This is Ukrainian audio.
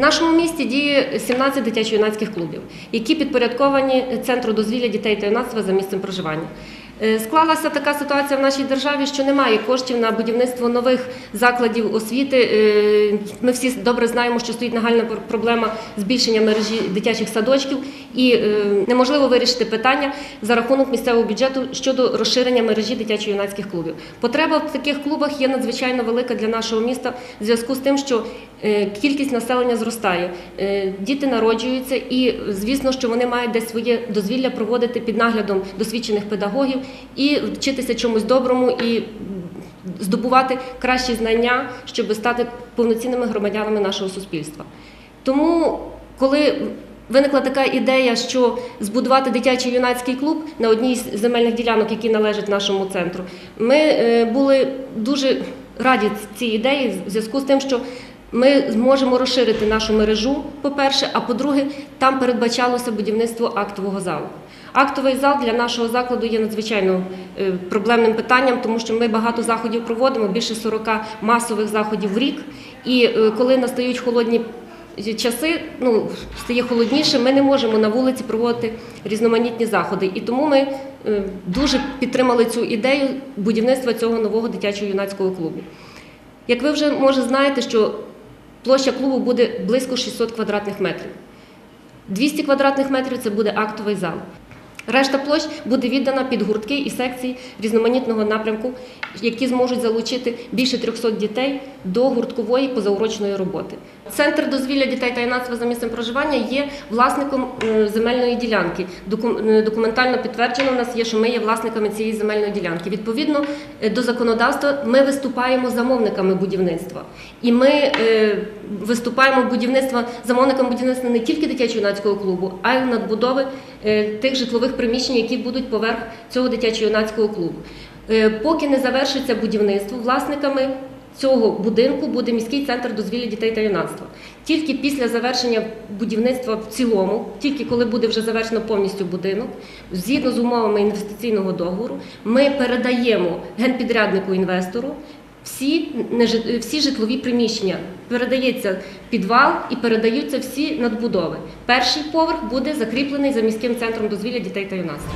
нашому місті діє 17 дитячо-юнацьких клубів, які підпорядковані центру дозвілля дітей та юнацтва за місцем проживання. Е, Склалася така ситуація в нашій державі, що немає коштів на будівництво нових закладів освіти. Е, Ми всі добре знаємо, що стоїть нагальна проблема збільшення мережі дитячих садочків, і е, неможливо вирішити питання за рахунок місцевого бюджету щодо розширення мережі дитячо-юнацьких клубів. Потреба в таких клубах є надзвичайно велика для нашого міста в зв'язку з тим, що кількість населення зростає, діти народжуються, і звісно, що вони мають десь своє дозвілля проводити під наглядом досвідчених педагогів і вчитися чомусь доброму і здобувати кращі знання, щоб стати повноцінними громадянами нашого суспільства. Тому, коли виникла така ідея, що збудувати дитячий юнацький клуб на одній з земельних ділянок, які належать нашому центру, ми е, були дуже раді цій ідеї в зв'язку з тим, що ми зможемо розширити нашу мережу, по-перше, а по-друге, там передбачалося будівництво актового залу. Актовий зал для нашого закладу є надзвичайно е, проблемним питанням, тому що ми багато заходів проводимо, більше 40 масових заходів в рік. І е, коли настають холодні часи, ну стає холодніше, ми не можемо на вулиці проводити різноманітні заходи. І тому ми е, дуже підтримали цю ідею будівництва цього нового дитячо-юнацького клубу. Як ви вже може знаєте, що площа клубу буде близько 600 квадратних метрів. 200 квадратних метрів це буде актовий зал. Решта площ буде віддана під гуртки і секції різноманітного напрямку, які зможуть залучити більше 300 дітей до гурткової позаурочної роботи. Центр дозвілля дітей та юнацтва за місцем проживання є власником е, земельної ділянки. Е, Документально підтверджено у нас є, що ми є власниками цієї земельної ділянки. Відповідно е, до законодавства, ми виступаємо замовниками будівництва. І ми виступаємо будівництва замовником будівництва не тільки дитячо-юнацького клубу, а й надбудови е, тих житлових приміщень, які будуть поверх цього дитячо-юнацького клубу. Е, Поки не завершиться будівництво, власниками цього будинку буде міський центр дозвілля дітей та юнацтва. Тільки після завершення будівництва в цілому, тільки коли буде вже завершено повністю будинок, згідно з умовами інвестиційного договору, ми передаємо генпідряднику інвестору всі, всі житлові приміщення. Передається підвал і передаються всі надбудови. Перший поверх буде закріплений за міським центром дозвілля дітей та юнацтва.